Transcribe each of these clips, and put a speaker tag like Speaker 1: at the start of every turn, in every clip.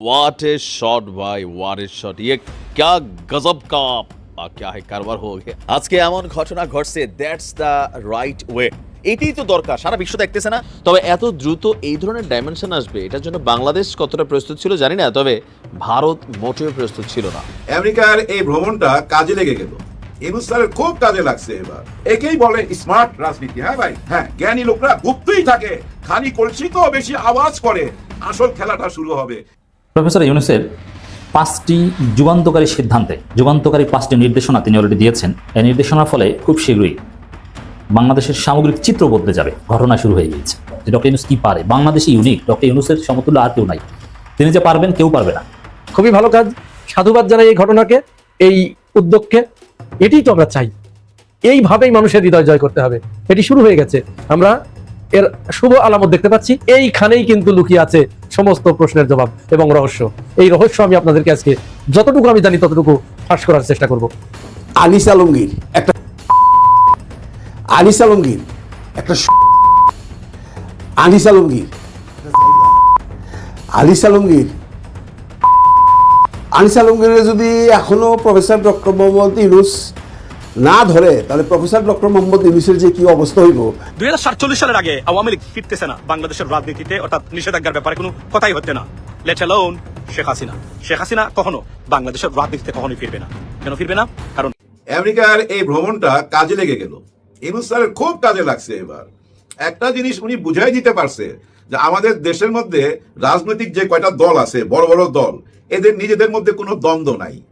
Speaker 1: What A shot भाई what A shot ये क्या गजब का आ, क्या है কারবার हो गया আজকে এমন ঘটনা ঘটছে দ্যাটস দ্য রাইট ওয়ে এটাই তো দরকার সারা বিশ্ব দেখতেছে না তবে এত দ্রুত এই ধরনের ডাইমেনশন আসবে এটার জন্য বাংলাদেশ কতটা প্রস্তুত ছিল জানি না তবে ভারত মোটেও প্রস্তুত ছিল না
Speaker 2: আমেরিকার এই ভ্রমণটা কাজে লেগে গেল ইনুস স্যারের খুব কাজে লাগছে এবার একেই বলে স্মার্ট রাজনীতি হ্যাঁ ভাই হ্যাঁ জ্ঞানী লোকরা গুপ্তই থাকে খালি কলসি তো বেশি আওয়াজ করে আসল খেলাটা শুরু হবে
Speaker 3: প্রফেসর ইউনুসের পাঁচটি যুগান্তকারী সিদ্ধান্তে, যুগান্তকারী পাঁচটি নির্দেশনা তিনি অলরেডি দিয়েছেন। এই নির্দেশনার ফলে খুব শীঘ্রই বাংলাদেশের সামগ্রিক চিত্র বদলে যাবে, ঘটনা শুরু হয়ে গিয়েছে। যে ডক্টর ইউনুস কি পারে? বাংলাদেশে ইউনিক ডক্টর ইউনুসের সমতুল্য আর কেউ নাই। তিনি যে পারবেন, কেউ পারবে না।
Speaker 4: খুবই ভালো কাজ। সাধুবাদ জানাই এই ঘটনাকে, এই উদ্যোগকে। এটাই তো আমরা চাই। এইভাবেই মানুষের হৃদয় জয় করতে হবে। এটি শুরু হয়ে গেছে। আমরা এর শুভ আলামত দেখতে পাচ্ছি। এইখানেই কিন্তু লুকিয়ে আছে সমস্ত প্রশ্নের জবাব এবং রহস্য। এই রহস্য আমি আপনাদেরকে আজকে যতটুকু আমি জানি, ততটুকু ফাঁস করার চেষ্টা করব।
Speaker 5: আনিস আলমগীর একটা আনিস আলমগীর একটা আনিস আলমগীর আনিস আলমগীর আনিস আলমগীরের যদি এখনও প্রফেসর ডক্টর মোহাম্মদ ইউনুস না ধরে তাহলে প্রফেসর ডক্টর মোহাম্মদ ইউনুসের যে কি অবস্থা হইব?
Speaker 6: দুই হাজার সাতচল্লিশ সালের আগে আওয়ামী লীগ ফিরতেছে না। বাংলাদেশের রাজনীতিতে অর্থাৎ নিষেধাজ্ঞার ব্যাপারে কোনো কথাই হচ্ছে না। Let alone Sheikh Hasina. Sheikh Hasina কখনো বাংলাদেশের রাজনীতিতে কখনোই ফিরবে না। কেন ফিরবে না? কারণ
Speaker 2: আমেরিকার এই ভ্রমণটা কাজে লেগে গেল। ইনুস স্যারের খুব কাজে লাগছে এবার। একটা জিনিস উনি বুঝাই দিতে পারছে যে আমাদের দেশের মধ্যে রাজনৈতিক যে কয়টা দল আছে বড় বড় দল এদের নিজেদের মধ্যে কোনো দ্বন্দ্ব নাই।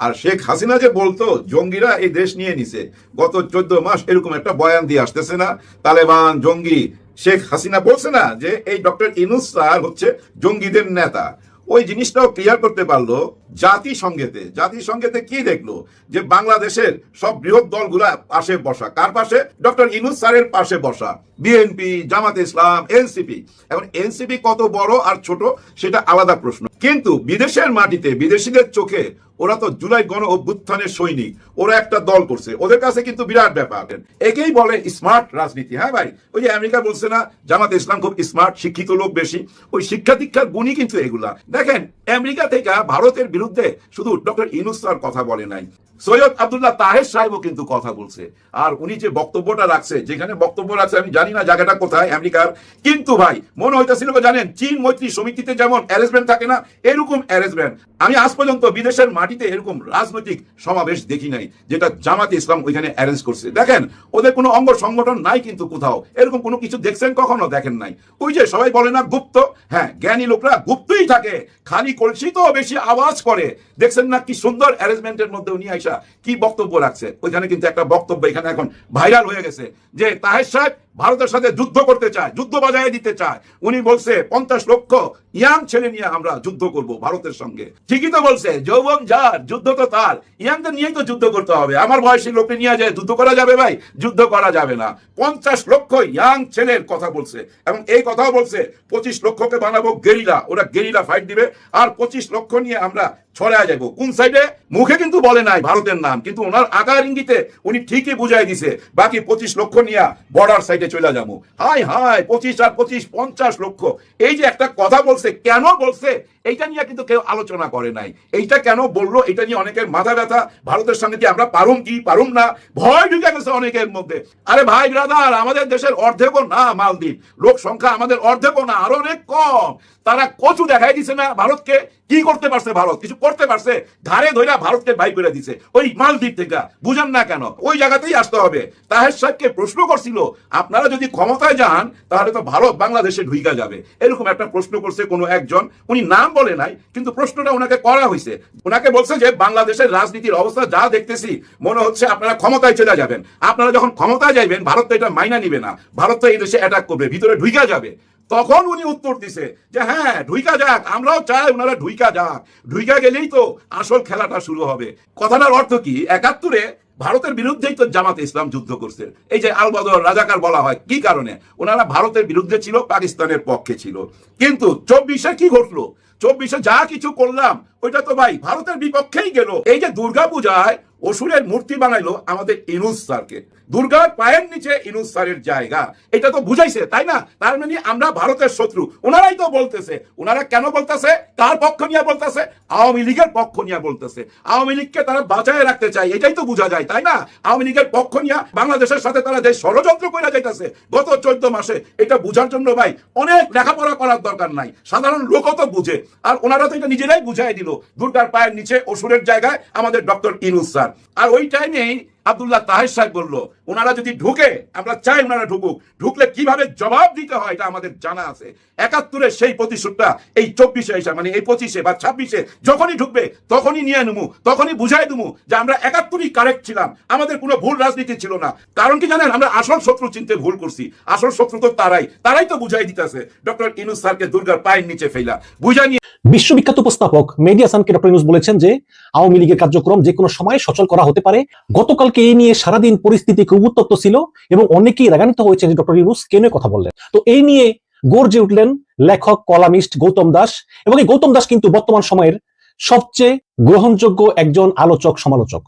Speaker 2: আর শেখ হাসিনা যে বলতো, জঙ্গিরা এই দেশ নিয়ে নিছে, গত চোদ্দ মাস এরকম একটা বয়ান দিয়ে আসতেছে না। তালেবান, জঙ্গি, শেখ হাসিনা বলছে না যে, এই ডক্টর ইনুস স্যার হচ্ছে জঙ্গিদের নেতা। ওই জিনিসটাও ক্লিয়ার করতে পারল জাতিসংঘেতে জাতিসংঘেতে কি দেখল? যে বাংলাদেশের সব বৃহৎ দলগুলা পাশে বসা। কার পাশে? ডক্টর ইনুস স্যারের পাশে বসা। BNP, Jamaat Islam, NCP. এখন এনসিপি কত বড় আর ছোট সেটা আলাদা প্রশ্ন। কিন্তু বিদেশের মাটিতে, বিদেশিদের চোখে ওরা তো জুলাই গণ অভ্যুত্থানের সৈনিক। ওরা একটা দল করছে। ওদের কাছে কিন্তু বিরাট ব্যাপার। একেই বলে স্মার্ট রাজনীতি। হ্যাঁ ভাই? ওই যে আমেরিকা বলছে না, জামাত ইসলাম খুব স্মার্ট, শিক্ষিত লোক বেশি। ওই শিক্ষা দীক্ষার গুণই কিন্তু এগুলা। দেখেন, আমেরিকা থেকে ভারতের বিরুদ্ধে শুধু ডক্টর ইনুস স্যার কথা বলে নাই। সৈয়দ আব্দুল্লাহ তাহের সাহেবও কিন্তু কথা বলছে। আর উনি যে বক্তব্যটা রাখছে, যেখানে বক্তব্য রাখছে, আমি জানি না জায়গাটা কোথায় আমেরিকার, কিন্তু ভাই, মনে হইতেছিল জানেন, চীন মৈত্রী সমিতিতে যেমন অ্যারেঞ্জমেন্ট থাকে না, এরকম অ্যারেঞ্জমেন্ট। আমি আজ পর্যন্ত বিদেশের মাটিতে এরকম রাজনৈতিক সমাবেশ দেখি নাই, যেটা জামাত ইসলাম ওইখানে অ্যারেঞ্জ করছে। দেখেন, ওদের কোনো অঙ্গ সংগঠন নাই কিন্তু কোথাও। এরকম কোনো কিছু দেখছেন কখনো দেখেন নাই। ওই যে সবাই বলে না, গুপ্ত। হ্যাঁ জ্ঞানী লোকরা গুপ্তই থাকে। খালি কলসি তো বেশি আওয়াজ করে দেখছেন না কি সুন্দর অ্যারেঞ্জমেন্টের মধ্যে উনি আইসা কি বক্তব্য রাখছে? ওইখানে কিন্তু একটা বক্তব্য এখানে এখন ভাইরাল হয়ে গেছে যে তাহের সাহেব ভারতের সাথে যুদ্ধ করতে চায়, যুদ্ধ বাজায় দিতে চায়। উনি বলছে, পঞ্চাশ লক্ষ ইয়াং ছেলে নিয়ে আমরা যুদ্ধ করব ভারতের সঙ্গে। ঠিকই তো বলছে, যৌবন যার, যুদ্ধ তো তার। ইয়াংদের নিয়েই তো যুদ্ধ করতে হবে। আমার বয়সী লোককে নিয়ে যায় যুদ্ধ করা যাবে ভাই, যুদ্ধ করা যাবে না। পঞ্চাশ লক্ষ ইয়াং ছেলের কথা বলছে এবং এই কথাও বলছে, পঁচিশ লক্ষকে বানাবো গেরিলা। ওরা গেরিলা ফাইট দিবে আর পঁচিশ লক্ষ নিয়ে আমরা ছড়ায় যাব। কোন সাইডে মুখে কিন্তু বলে নাই ভারতের নাম, কিন্তু ওনার আকার ইঙ্গিতে উনি ঠিকই বুঝাই দিছে। বাকি পঁচিশ লক্ষ নিয়ে বর্ডার সাইডে চলে যাব। হাই হাই পঁচিশ আর পঁচিশ, পঞ্চাশ লক্ষ। এই যে একটা কথা বলছে, কেন বলছে? এইটা নিয়ে কিন্তু কেউ আলোচনা করে নাই। এইটা কেন বলল? এটা নিয়ে অনেকের মাথা ব্যথা। ভারতের সঙ্গে কি আমরা পারুম কি? পারুম না। ভয় ঢুকে গেছে অনেকের মধ্যে। আরে ভাই ব্রাদার আমাদের দেশের অর্ধেকও না মালদ্বীপ। লোক সংখ্যা আমাদের অর্ধেকও না, আরও অনেক কম। তারা কচু দেখাই দিছে না ভারতকে। কি করতে পারছে ভারত? কিছু করতে পারছে? ধারে ধরে ভারতকে বাই করে দিছে। ওই মালদ্বীপ থেকে। বুঝেন না কেন? ওই জায়গাতেই আসতে হবে। তাহের সাহেবকে প্রশ্ন করছিল, আপনারা যদি ক্ষমতায় যান, তাহলে তো ভারত বাংলাদেশে ঢুইকা যাবে। এরকম একটা প্রশ্ন করছে কোনো একজন। উনি নাম বলে নাই, কিন্তু প্রশ্নটা ওনাকে করা হয়েছে ওনাকে বলছে যে, বাংলাদেশের রাজনীতির অবস্থা যা দেখতেছি, মনে হচ্ছে আপনারা ক্ষমতায় চলে যাবেন। আপনারা যখন ক্ষমতায় যাইবেন, ভারত তো এটা মাইনা নিবে না। ভারত তো এই দেশে অ্যাটাক করবে, ভিতরে ঢুইকা যাবে। তখন উনি উত্তর দিছে যে হ্যাঁ ঢুইকা যাক, আমরাও চাই ওনারা ঢুইকা যাক। ঢুইকা গেলেই তো আসল খেলাটা শুরু হবে। কথাটার অর্থ কি? একাত্তরে ভারতের বিরুদ্ধেই তো জামাতে ইসলাম যুদ্ধ করছে। এই যে আলবদর রাজাকার বলা হয়, কি কারণে? ওনারা ভারতের বিরুদ্ধে ছিল, পাকিস্তানের পক্ষে ছিল। কিন্তু চব্বিশে কি ঘটলো? চব্বিশে যা কিছু করলাম ওইটা তো ভাই ভারতের বিপক্ষেই গেল। এই যে দুর্গা পূজায় অসুরের মূর্তি বানাইলো আমাদের ইনুস স্যারকে। দুর্গার পায়ের নিচে ইনুস স্যারের জায়গা। এটা তো বুঝাইছে, তাই না? তার মানে আমরা ভারতের শত্রু। ওনারাই তো বলতেছে, ওনারা কেন বলতেছে? কার পক্ষ নিয়ে বলতেছে? আওয়ামী লীগের পক্ষ নিয়ে বলতেছে। আওয়ামী লীগকে তারা বাঁচায় রাখতে চায়, এটাই তো বোঝা যায়, তাই না? আওয়ামী লীগের পক্ষ নিয়ে বাংলাদেশের সাথে তারা যে ষড়যন্ত্র করে যাইতেছে, গত চোদ্দ মাসে, এটা বুঝার জন্য ভাই অনেক লেখাপড়া করার দরকার নাই। সাধারণ লোকও তো বুঝে। আর ওনারা তো এটা নিজেরাই বুঝাই দিল। দুর্গার পায়ের নিচে অসুরের জায়গায় আমাদের ডক্টর ইনুস স্যার। আর ওই টাইমেই আব্দুল্লাহ তাহের সাহেব বলল, ওনারা যদি ঢুকে, আমরা চাই ওনারা ঢুকুক। ঢুকলে কীভাবে জবাব দিতে হয় এটা আমাদের জানা আছে। একাত্তরের সেই প্রতিশোধটা এই চব্বিশে এসে মানে এই পঁচিশে বা ছাব্বিশে যখনই ঢুকবে, তখনই নিয়ে নেব, তখনই বুঝাই দেবো যে আমরা একাত্তরই কারেক্ট ছিলাম। আমাদের কোনো ভুল রাজনীতি ছিল না। কারণ কি জানেন, আমরা আসল শত্রু চিনতে ভুল করছি। আসল শত্রু তো তারাই। তারাই তো বুঝাই দিতেছে। ডক্টর ইনুস স্যারকে দুর্গার পায়ের নিচে ফেলা। বুঝাই নিয়ে
Speaker 7: বিশ্ববিখ্যাত উপস্থাপক মেহেদি হাসানকে ডক্টর ইউনুস বলেছেন যে আওয়ামী লীগের কার্যক্রম যে কোনো সময় সচল করা হতে পারে। গতকালকে এই নিয়ে সারাদিন পরিস্থিতি খুব উত্তপ্ত ছিল এবং অনেকেই রাগান্বিত হয়েছেন যে ডক্টর ইউনুস কেন কথা বললেন। তো এই নিয়ে গর্জে উঠলেন লেখক, কলামিস্ট গৌতম দাস এবং এই গৌতম দাস কিন্তু বর্তমান সময়ের সবচেয়ে গ্রহণযোগ্য একজন আলোচক, সমালোচক।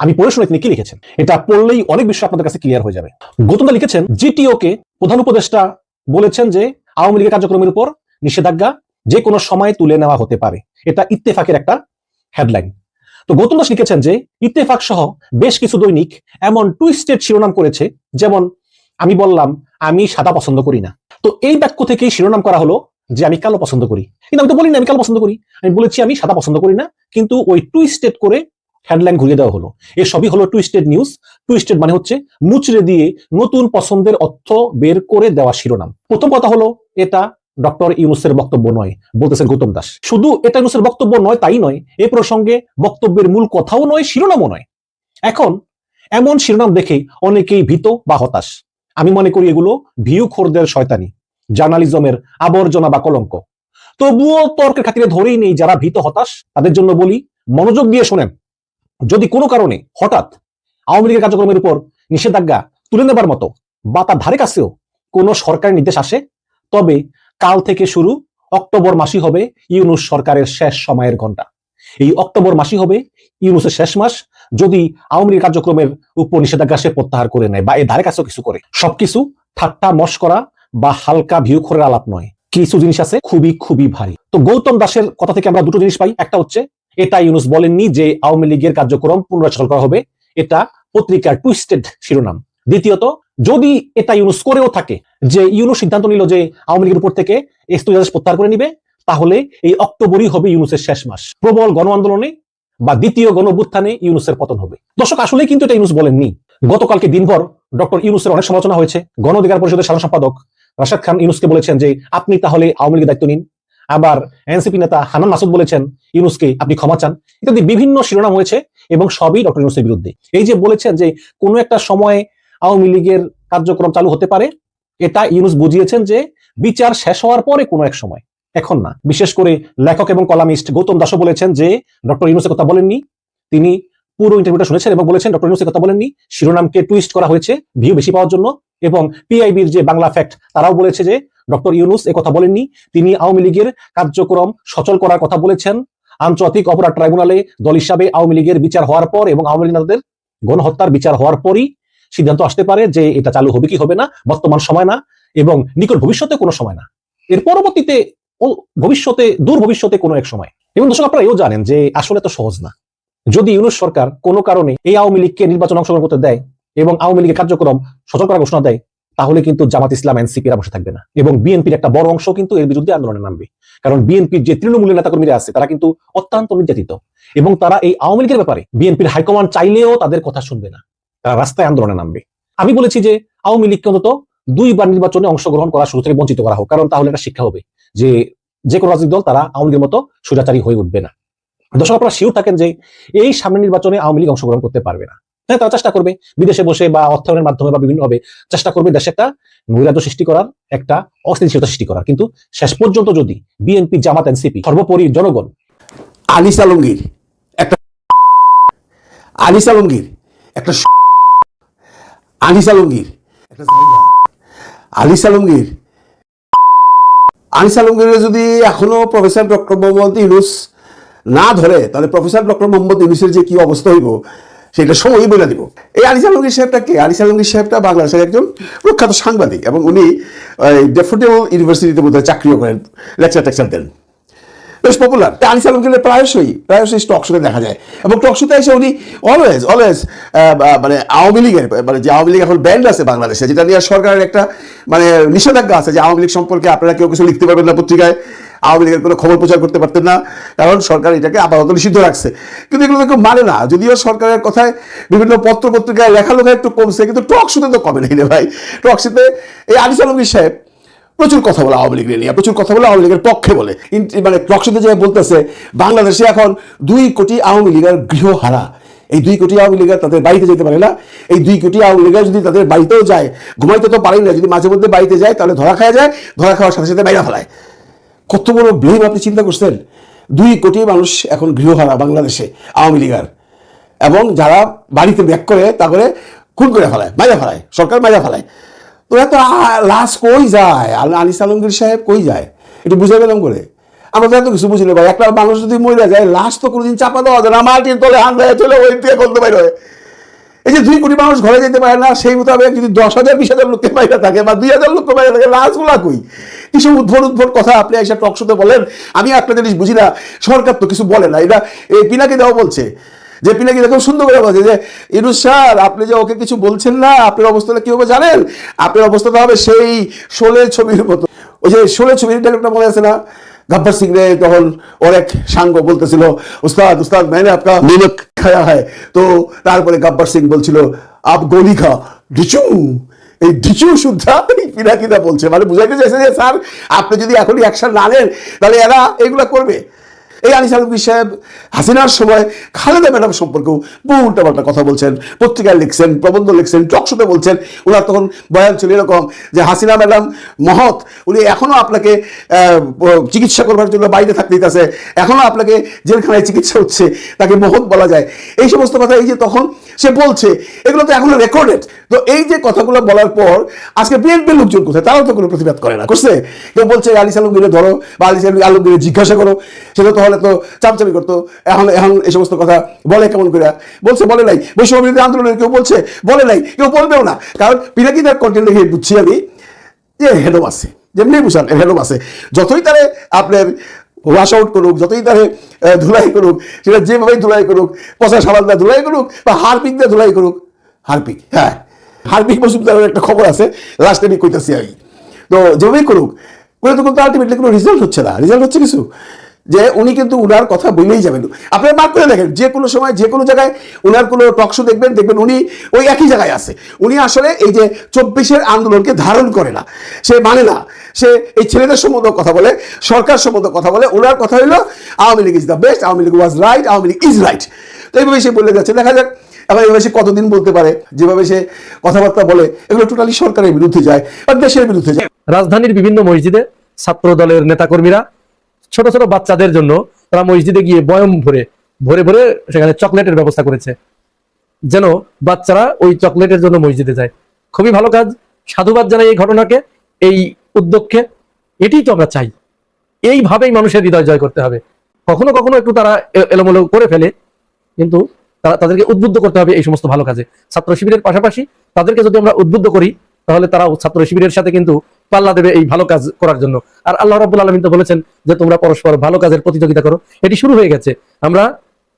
Speaker 7: আমি পড়ে শুনে তিনি কি লিখেছেন? এটা পড়লেই অনেক বিষয় আপনাদের কাছে ক্লিয়ার হয়ে যাবে। গৌতম দা লিখেছেন জিটিও কে প্রধান উপদেষ্টা বলেছেন যে আওয়ামী লীগের কার্যক্রমের উপর নিষেধাজ্ঞা যে কোনো সময় তুলে নেওয়া হতে পারে। এটা ইত্তেফাকের একটা হেডলাইন তো গৌতম দাস লিখেছেন যে, ইত্তেফাক সহ বেশ কিছু দৈনিক এমন টুইস্টেড শিরোনাম করেছে, যেমন, আমি বললাম, আমি সাদা পছন্দ করি না। তো এই বাক্য থেকেই শিরোনাম করা হলো যে, আমি কালো পছন্দ করি। কিন্তু আমি তো বলি না আমি কালো পছন্দ করি। আমি বলেছি, আমি সাদা পছন্দ করি না, কিন্তু ওই টুইস্টেড করে হেডলাইন ঘুরিয়ে দেওয়া হলো। এর সবই হলো টুইস্টেড নিউজ টুইস্টেড মানে হচ্ছে মুচড়ে দিয়ে নতুন পছন্দের অর্থ বের করে দেওয়া শিরোনাম। প্রথম কথা হলো, এটা ডক্টর ইউনুসের বক্তব্য নয়, বলতেছেন গৌতম দাস। শুধু এটা ইউনুসের বক্তব্য নয়, তাই নয়, এ প্রসঙ্গে বক্তব্যের মূল কথাও নয়, শিরোনামও নয়। এখন, এমন শিরোনাম দেখে অনেকেই ভীত বা হতাশ। আমি মনে করি এগুলো ভিউ খোরদের শয়তানি, জার্নালিজমের আবর্জনা বা কলঙ্ক। তবুও তর্কের খাতিরে ধরেই নেই যারা ভীত, হতাশ। তাদের জন্য বলি, মনোযোগ দিয়ে শোনেন। যদি কোনো কারণে হঠাৎ আওয়ামী লীগের কার্যক্রমের উপর নিষেধাজ্ঞা তুলে নেবার মতো বা তার ধারে কাছেও কোনো সরকারি নির্দেশ আসে, তবে কাল থেকে শুরু অক্টোবর মাসই হবে ইউনুস সরকারের শেষ সময়ের ঘণ্টা এই অক্টোবর মাসই হবে ইউনুসের শেষ মাস, যদি আওয়ামী লীগ কার্যক্রমের উপর নিষেধাজ্ঞা সে প্রত্যাহার করে নেয় বা এর ধারে কাছেও কিছু করে। সবকিছু ঠাট্টা মস্করা বা হালকা ভিউ করে আলাপ নয়। কিছু জিনিস আছে খুবই খুবই ভারী। তো গৌতম দাসের কথা থেকে আমরা দুটো জিনিস পাই। একটা হচ্ছে, এটা ইউনুস বলেননি যে আওয়ামী লীগের কার্যক্রম পুনরাচল করা হবে। এটা পত্রিকার টুইস্টেড শিরোনাম। দ্বিতীয়ত, যদি এটা ইউনুস করেও থাকে, যে ইউনুস সিদ্ধান্ত নিল যে আওয়ামী লীগের উপর থেকে স্থগিতাদেশ প্রত্যাহার করে নিবে, তাহলে এই অক্টোবরই হবে ইউনুসের শেষ মাস। প্রবল গণ আন্দোলনে বা দ্বিতীয় গণ অভ্যুত্থানে ইউনুসের পতন হবে। দর্শক আসলে কিন্তু এটা ইউনুস বলেননি। গতকালকে দিনভর ডক্টর ইউনুসের অনেক সমালোচনা হয়েছে। গণ অধিকার পরিষদের সাধারণ সম্পাদক রাশাদ খান ইউনুসকে বলেছেন যে, আপনি তাহলে আওয়ামী লীগের দায়িত্ব নিন। আবার এনসিপি নেতা হানান মাসুদ বলেছেন, ইউনুসকে আপনি ক্ষমা চান। ইত্যাদি বিভিন্ন শিরোনাম হয়েছে এবং সবই ডক্টর ইউনুসের বিরুদ্ধে। এই যে বলেছেন যে, কোনো একটা সময়ে আওয়ামী লীগের কার্যক্রম চালু হতে পারে। এটা ইউনুস বুঝিয়েছেন যে বিচার শেষ হওয়ার পরে কোনো এক সময়। এখন না। বিশেষ করে লেখক এবং কলামিস্ট গৌতম দাসও বলেছেন যে ডক্টর ইউনুসের কথা বলেননি। তিনি পুরো ইন্টারভিউটা শুনেছেন এবং বলেছেন, ডক্টর ইউনুসের কথা বলেননি। শিরোনামকে টুইস্ট করা হয়েছে, ভিউ বেশি পাওয়ার জন্য। এবং পিআইবির যে বাংলা ফ্যাক্ট, তারাও বলেছে যে ডক্টর ইউনুস এ কথা বলেননি। তিনি আওয়ামী লীগের কার্যক্রম সচল করার কথা বলেছেন। আন্তর্জাতিক অপরাধ ট্রাইব্যুনালে দল হিসাবে আওয়ামী লীগের বিচার হওয়ার পর এবং আওয়ামী লীগ গণহত্যার বিচার হওয়ার পরই সিদ্ধান্ত আসতে পারে যে এটা চালু হবে কি হবে না, বর্তমান সময় না, এবং নিকট ভবিষ্যতে কোনো সময় না। এর পরবর্তীতে ভবিষ্যতে, দূর ভবিষ্যতে কোনো এক সময়। এবং দর্শক, আপনারা এও জানেন যে আসলে তো সহজ না। যদি ইউনুস সরকার কোনো কারণে এই আওয়ামী লীগকে নির্বাচন অংশগ্রহণ করতে দেয় এবং আওয়ামী লীগের কার্যক্রম সচল করার ঘোষণা দেয়, তাহলে কিন্তু জামাত ইসলাম এনসিপিরা বসে থাকবে না। এবং বিএনপির একটা বড় অংশ কিন্তু এর বিরুদ্ধে আন্দোলনে নামবে। কারণ বিএনপির যে তৃণমূলের নেতাকর্মীরা আছে, তারা কিন্তু অত্যন্ত নির্যাতিত। এবং তারা এই আওয়ামী লীগের ব্যাপারে বিএনপির হাইকমান্ড চাইলেও তাদের কথা শুনবে না। তারা রাস্তায় আন্দোলনে নামবে। আমি বলেছি যে আওয়ামী লীগকে অন্তত দুইবার নির্বাচনে অংশগ্রহণ করা শুরু থেকে বঞ্চিত করা হোক, কারণ তাহলে একটা শিক্ষা হবে যে যে কোনো রাজনৈতিক দল তারা আওয়ামী লীগের মতো সুরাচারী হয়ে উঠবে না। দর্শক আপনারা শিওর থাকেন যে এই সামনের নির্বাচনে আওয়ামী লীগ অংশগ্রহণ করতে পারবে না। হ্যাঁ তারা চেষ্টা করবে বিদেশে বসে বা অর্থায়নের মাধ্যমে বা বিভিন্ন ভাবে চেষ্টা করবে দেশে একটা নৈরাজ্য সৃষ্টি করার, একটা অস্থিতিশীলতা সৃষ্টি করার। কিন্তু শেষ পর্যন্ত যদি বিএনপি, জামাত, এনসিপি, সর্বোপরি জনগণ
Speaker 5: আনিস আলমগীর একটা আনিস আলমগীর একটা আনিস আলমগীর একটা জায়গা। আনিস আলমগীর আনিস আলমগীরের যদি এখনও প্রফেসর ডক্টর মোহাম্মদ ইউনুস না ধরে, তাহলে প্রফেসর ডক্টর মোহাম্মদ ইউনুসের যে কি অবস্থা হইব, সেটা সময়ই বলে দিব। এই আনিস আলমগীর সাহেবটা কে? আনিস আলমগীর সাহেবটা বাংলাদেশের একজন প্রখ্যাত সাংবাদিক এবং উনি ডেফোডেল ইউনিভার্সিটিতে বোধহয় চাকরিও করেন লেকচার টেকচার দেন। বেশ পপুলার আনিস আলমগীরের প্রায়শই প্রায়শই টক শোতে দেখা যায়। এবং টক শোতে এসে উনি অলওয়েজ অলওয়েজ মানে আওয়ামী লীগের মানে যে আওয়ামী লীগ এখন ব্যান্ড আছে বাংলাদেশে, যেটা নিয়ে সরকারের একটা মানে নিষেধাজ্ঞা আছে যে আওয়ামী লীগ সম্পর্কে আপনারা কেউ কিছু লিখতে পারবেন না পত্রিকায়, আওয়ামী লীগের কোনো খবর প্রচার করতে পারতেন না, কারণ সরকার এটাকে আপাতত নিষিদ্ধ রাখছে। কিন্তু এগুলো কেউ মানে না, যদিও সরকারের কথায় বিভিন্ন পত্র পত্রিকায় লেখালেখা একটু কমছে, কিন্তু টক শোতে তো কমে নাই রে ভাই। টক শোতে এই আনিস আলমগীর সাহেব প্রচুর কথা বলে আওয়ামী লীগের নিয়ে, প্রচুর কথা বলে আওয়ামী লীগের পক্ষে বলে। মানে টকশোতে যে বলতেছে, বাংলাদেশে এখন দুই কোটি আওয়ামী লীগের গৃহহারা। এই দুই কোটি আওয়ামী লীগের তাদের বাড়িতে যেতে পারে না। এই দুই কোটি আওয়ামী লীগের যদি তাদের বাড়িতেও যায়, ঘুমাইতে তো পারেই না, যদি মাঝে মধ্যে বাড়িতে যায়, তাহলে ধরা খাওয়া যায়, ধরা খাওয়ার সাথে সাথে বাইরে ফেলায়। কত বড় ব্লেম আপনি চিন্তা করছেন? দুই কোটি মানুষ এখন গৃহহারা বাংলাদেশে, আওয়ামী লীগের। এবং যারা বাড়িতে ব্যাক করে তারপরে খুন করে ফেলায়, মাইরা ফেলায়, সরকার মাইরা ফেলায়। তো এত লাশ কই যায়? আনিস আলমগীর সাহেব কই যায়? একটু বুঝে গেলাম করে। আমরা তো এত কিছু বুঝি না ভাই। একটা মানুষ যদি মরে যায়, লাশ তো কোনোদিন চাপা দেওয়া যায় না। মাটির তলে হান দেয় চলে ওই থেকে করতে পারে এই যে দুই কোটি মানুষ ঘরে যেতে পারে না, সেই মোতাবেক যদি দশ হাজার, বিশ হাজার লোকের বাইরে থাকে বা দুই হাজার লোকের বাইরে থাকে, লাশগুলা কই? কিছু উদ্ভট উদ্ভট কথা আপনি এসে টক শোতে বলেন? আমি একটা জিনিস বুঝি না। সরকার তো কিছু বলে না। এটা, এই পিনাকি দেওয়া বলছে যে নাকি এরকম সুন্দর করে বলছে যে ইনুস স্যার আপনি যে ওকে কিছু বলছেন না আপনার অবস্থাটা কী হবে জানেন? আপনার অবস্থাটা হবে সেই শোলের ছবির মতো। ওই যে শোলের ছবির ডায়লগটা মনে আছে না? গব্বর সিং রে তখন ওর এক সাঙ্গ বলতেছিল উস্তাদ উস্তাদ মানে আপনার নিমক খায়া হয় তো তারপরে গব্বর সিং বলছিল আপ গলি খা। ডিচু এই ডিচু শুদ্ধা পিনাকিদা বলছে। মানে বুঝাইতে চাইছে যে স্যার আপনি যদি এখনই অ্যাকশন না নেন তাহলে এরা এগুলো করবে। এই আনিস আলমগীর সাহেব হাসিনার সময় খালেদা ম্যাডাম সম্পর্কেও বহু উল্টাপাল্টা কথা বলছেন, পত্রিকায় লিখছেন, প্রবন্ধ লিখছেন টকশোতে বলছেন। ওনার তখন বয়ান ছিল এরকম যে, হাসিনা ম্যাডাম মহৎ, উনি এখনও আপনাকে চিকিৎসা করবার জন্য বাইরে থাকতে দিতেছে এখনও আপনাকে জেলখানায় চিকিৎসা হচ্ছে, তাকে মহৎ বলা যায়। এই সমস্ত কথা এই যে তখন সে বলছে, এগুলো তো এখনও রেকর্ডেড তো এই যে কথাগুলো বলার পর আজকে বিএনপির লোকজন কোথায়? তারাও তো কোনো প্রতিবাদ করে না, করছে? কেউ বলছে, আলি আলমগীরে ধরো বা আলি আলমগীরে জিজ্ঞাসা করো। সেটা তো হলে তো চামচামি করতো। এখন এখন এই সমস্ত কথা বলে কেমন করে বলছে, বলে নাই। বৈষম্য আন্দোলনের কেউ বলছে, বলে নাই। কেউ বলবেও না। কারণ পিনাকিদার কন্টেন্ট দেখে বুঝছি আমি যে হেডম আছে। যেমনি বুঝান হেডম আছে। যতই তারে আপনার ওয়াশ আউট করুক, যতই তারে ধুলাই করুক, সেটা যেভাবেই ধুলাই করুক, পচা সাবান দিয়ে ধুলাই করুক বা হারপিক দিয়ে ধুলাই করুক, হারপিক হ্যাঁ। হারপিক মজুমদারের একটা খবর আছে লাস্টে আমি কইতাছি আমি তো যেভাবেই করুক করে তো কিন্তু আলটিমেটলি কোনো রেজাল্ট হচ্ছে না। রেজাল্ট হচ্ছে কিছু? যে উনি কিন্তু উনার কথা বলেই যাবেন। আপনারা মার্ক করে দেখেন, যে কোনো সময়, যে কোনো জায়গায় উনার কোনো টকশো দেখবেন দেখবেন উনি ওই একই জায়গায় আছে। উনি আসলে এই যে চব্বিশের আন্দোলনকে ধারণ করে না, সে মানে না, সে এই ছেলেদের সম্বন্ধে কথা বলে, সরকার সম্বন্ধে কথা বলে ওনার কথা হলো Awami League is the best Awami League was right Awami League is right তো এইভাবে সে বলে যাচ্ছে। দেখা যাক এবার এভাবে সে কতদিন বলতে পারে? যেভাবে সে কথাবার্তা বলে, এগুলো টোটালি সরকারের বিরুদ্ধে যায় বা দেশের বিরুদ্ধে যায়।
Speaker 4: রাজধানীর বিভিন্ন মসজিদে ছাত্র দলের নেতাকর্মীরা ছোট ছোট বাচ্চাদের জন্য তারা মসজিদে গিয়ে বয়ম ভরে ভরে ভরে সেখানে চকলেটের ব্যবস্থা করেছে। যেন বাচ্চারা ওই চকলেটের জন্য মসজিদে যায়। খুবই ভালো কাজ। সাধুবাদ জানাই এই ঘটনাকে, এই উদ্যোগকে। এটাই তো আমরা চাই। এইভাবেই মানুষের হৃদয় জয় করতে হবে। কখনো কখনো একটু তারা এলোমেলো করে ফেলে। কিন্তু তারা তাদেরকে উদ্বুদ্ধ করতে হবে এই সমস্ত ভালো কাজে। ছাত্র শিবিরের পাশাপাশি তাদেরকে যদি আমরা উদ্বুদ্ধ করি, তাহলে তারাও ছাত্র শিবিরের সাথে কিন্তু পাল্লা দেবে এই ভালো কাজ করার জন্য। আর আল্লাহ রাব্বুল আলমিন তো বলেছেন যে, তোমরা পরস্পর ভালো কাজের প্রতিযোগিতা করো। এটি শুরু হয়ে গেছে। আমরা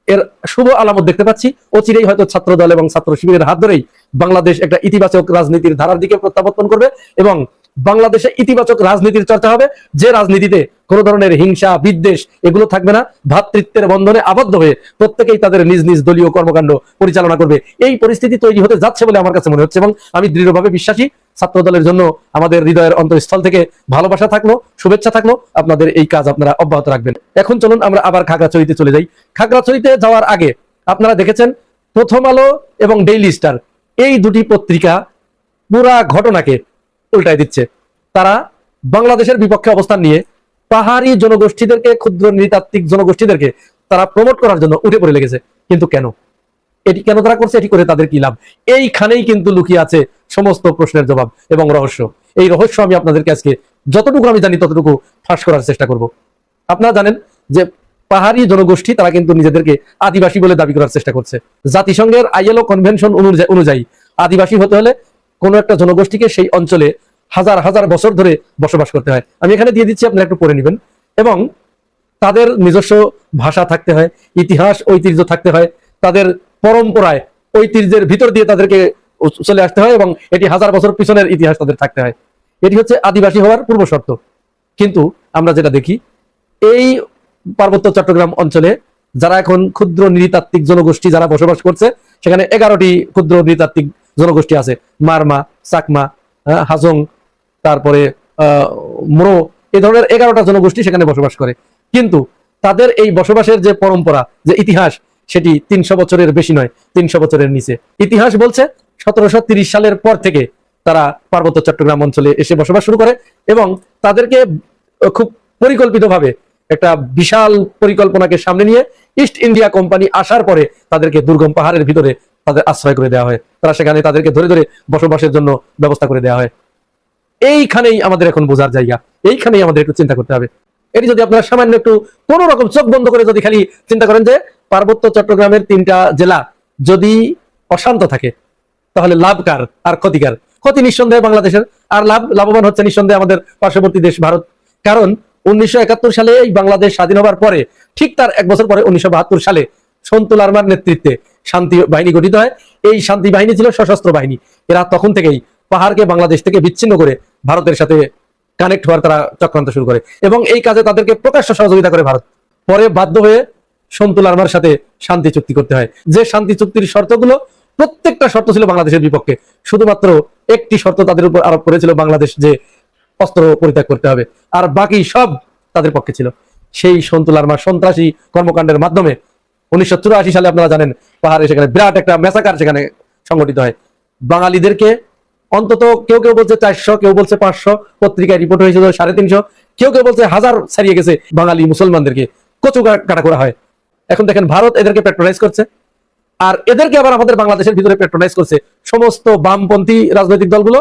Speaker 4: এর শুভ আলামত দেখতে পাচ্ছি। অচিরেই হয়তো ছাত্র দল এবং ছাত্র শিবিরের হাত ধরেই বাংলাদেশ একটা ইতিবাচক রাজনীতির ধারার দিকে প্রত্যাবর্তন করবে এবং বাংলাদেশে ইতিবাচক রাজনীতির চর্চা হবে। যে রাজনীতিতে কোনো ধরনের হিংসা, বিদ্বেষ এগুলো থাকবে না। ভ্রাতৃত্বের বন্ধনে আবদ্ধ হয়ে প্রত্যেকেই তাদের নিজ নিজ দলীয় কর্মকাণ্ড পরিচালনা করবে। এই পরিস্থিতি তৈরি হতে যাচ্ছে বলে আমার কাছে মনে হচ্ছে এবং আমি দৃঢ়ভাবে বিশ্বাসী। ছাত্র দলের জন্য আমাদের হৃদয়ের অন্তঃস্থল থেকে ভালোবাসা থাকল, শুভেচ্ছা থাকল। আপনাদের এই কাজ আপনারা অব্যাহত রাখবেন। এখন চলুন আমরা আবার খাগড়াছড়িতে চলে যাই। খাগড়াছড়িতে যাওয়ার আগে আপনারা দেখেছেন প্রথম আলো এবং ডেইলি স্টার। এই দুটি পত্রিকা পুরা ঘটনাকে উল্টায় দিচ্ছে। তারা বাংলাদেশের বিপক্ষে অবস্থান নিয়ে পাহাড়ি জনগোষ্ঠীদেরকে, ক্ষুদ্র নৃতাত্ত্বিক জনগোষ্ঠীদেরকে তারা প্রমোট করার জন্য উঠে পড়ে লেগেছে। কিন্তু কেন? এটি কেন তারা করছে? এটি করে তাদের কি লাভ? এইখানেই কিন্তু লুকিয়ে আছে সমস্ত প্রশ্নের জবাব এবং রহস্য। এই রহস্য আমি আপনাদেরকে আজকে যতটুকু আমি জানি ততটুকু ফাঁস করার চেষ্টা করব। আপনারা জানেন যে পাহাড়ি জনগোষ্ঠী তারা কিন্তু নিজেদেরকে আদিবাসী বলে দাবি করার চেষ্টা করছে। জাতিসংঘের আইএলও কনভেনশন অনুযায়ী আদিবাসী হতে হলে কোনো একটা জনগোষ্ঠীকে সেই অঞ্চলে হাজার হাজার বছর ধরে বসবাস করতে হয়। আমি এখানে দিয়ে দিচ্ছি, আপনারা একটু পড়ে নেবেন। এবং তাদের নিজস্ব ভাষা থাকতে হয়, ইতিহাস, ঐতিহ্য থাকতে হয়, তাদের পরম্পরায়, ঐতিহ্যের ভিতর দিয়ে তাদেরকে চলে আসতে হয় এবং এটি হাজার বছর পিছনের ইতিহাস তাদের থাকতে হয়। এটি হচ্ছে আদিবাসী হওয়ার পূর্ব শর্ত। কিন্তু আমরা যেটা দেখি, এই পার্বত্য চট্টগ্রাম অঞ্চলে যারা এখন ক্ষুদ্র নৃতাত্ত্বিক জনগোষ্ঠী যারা বসবাস করছে, সেখানে এগারোটি ক্ষুদ্র নৃতাত্ত্বিক জনগোষ্ঠী আছে। মারমা, চাকমা হাজং তারপরে মোরো, এই ধরনের এগারোটা জনগোষ্ঠী সেখানে বসবাস করে। কিন্তু তাদের এই বসবাসের যে পরম্পরা, যে ইতিহাস, সেটি তিনশো বছরের বেশি নয়, তিনশো বছরের নিচে। ইতিহাস বলছে, সতেরোশো তিরিশ সালের পর থেকে তারা পার্বত্য চট্টগ্রাম অঞ্চলে এসে বসবাস শুরু করে এবং তাদেরকে খুব পরিকল্পিতভাবে একটা বিশাল পরিকল্পনাকে সামনে নিয়ে ইস্ট ইন্ডিয়া কোম্পানি আসার পরে তাদেরকে দুর্গম পাহাড়ের ভিতরে তাদের আশ্রয় করে দেওয়া হয়। তারা সেখানে তাদেরকে ধরে ধরে বসবাসের জন্য ব্যবস্থা করে দেওয়া হয়। এইখানেই আমাদের এখন বোঝার জায়গা, এইখানেই আমাদের একটু চিন্তা করতে হবে। এটি যদি আপনারা সামান্য একটু কোন রকম চোখ বন্ধ করে যদি খালি চিন্তা করেন যে পার্বত্য চট্টগ্রামের তিনটা জেলা যদি অশান্ত থাকে, তাহলে লাভ কার আর ক্ষতিকার ক্ষতি নিঃসন্দেহে বাংলাদেশের, আর লাভ লাভবান হচ্ছে নিঃসন্দেহে আমাদের পার্শ্ববর্তী দেশ ভারত। কারণ উনিশশো একাত্তর সালে এই বাংলাদেশ স্বাধীন হবার পরে, ঠিক তার এক বছর পরে উনিশশো বাহাত্তর সালে সন্তুল আর্মার নেতৃত্বে শান্তি বাহিনী গঠিত হয়। এই শান্তি বাহিনী ছিল সশস্ত্র বাহিনী। এরা তখন থেকেই পাহাড়কে বাংলাদেশ থেকে বিচ্ছিন্ন করে ভারতের সাথে কানেক্ট হওয়ার তারা চক্রান্ত শুরু করে। এবং এই কাজে তাদেরকে প্রকাশ্য সহযোগিতা করে ভারত। পরে বাধ্য হয়ে সন্তুল আর্মার সাথে শান্তি চুক্তি করতে হয়। যে শান্তি চুক্তির শর্তগুলো প্রত্যেকটা শর্ত ছিল বাংলাদেশের বিপক্ষে। শুধুমাত্র একটি শর্ত তাদের উপর আরোপ করেছিল বাংলাদেশ যে অস্ত্র পরিত্যাগ করতে হবে। আর বাকি সব তাদের পক্ষে ছিল। সেই সন্তুল আর্মার সন্ত্রাসী কর্মকাণ্ডের মাধ্যমে উনিশশো চুরাশি সালে আপনারা জানেন পাহাড়ে সেখানে বিরাট একটা মেসাকার সেখানে সংগঠিত হয়। বাঙালিদেরকে অন্তত কেউ কেউ বলছে চারশো, কেউ বলছে পাঁচশো, পত্রিকায় রিপোর্ট হয়েছিল সাড়ে তিনশো, কেউ কেউ বলছে হাজার ছাড়িয়ে গেছে বাঙালি মুসলমানদেরকে। কচু কাটা করা হয়। এখন দেখেন ভারত এদেরকে পেট্রোলাইজ করছে। আর এদেরকে আবার আমাদের বাংলাদেশের ভিতরে পেট্রোলাইজ করছে। সমস্ত বামপন্থী রাজনৈতিক দলগুলো,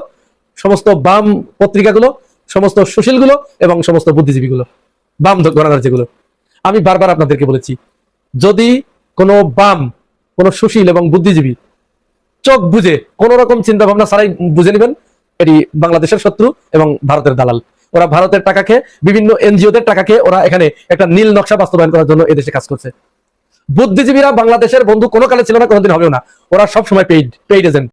Speaker 4: সমস্ত বাম পত্রিকাগুলো, সমস্ত সুশীলগুলো এবং সমস্ত বুদ্ধিজীবীগুলো, বাম গণনার যেগুলো আমি বারবার আপনাদেরকে বলেছি, যদি কোনো বাম, কোনো সুশীল এবং বুদ্ধিজীবী চোখ বুঝে কোন রকম চিন্তা ভাবনা ছাড়াই বুঝে নেবেন এটি বাংলাদেশের শত্রু এবং ভারতের দালাল। ওরা ভারতের টাকা খেয়ে, বিভিন্ন এনজিওদের টাকা খেয়ে ওরা এখানে একটা নীল নকশা বাস্তবায়ন করার জন্য এদেশে কাজ করছে। বুদ্ধিজীবীরা বাংলাদেশের বন্ধু কোনো কালে ছিল না, কোনোদিন হবেও না। ওরা সব সময় পেইড পেইড এজেন্ট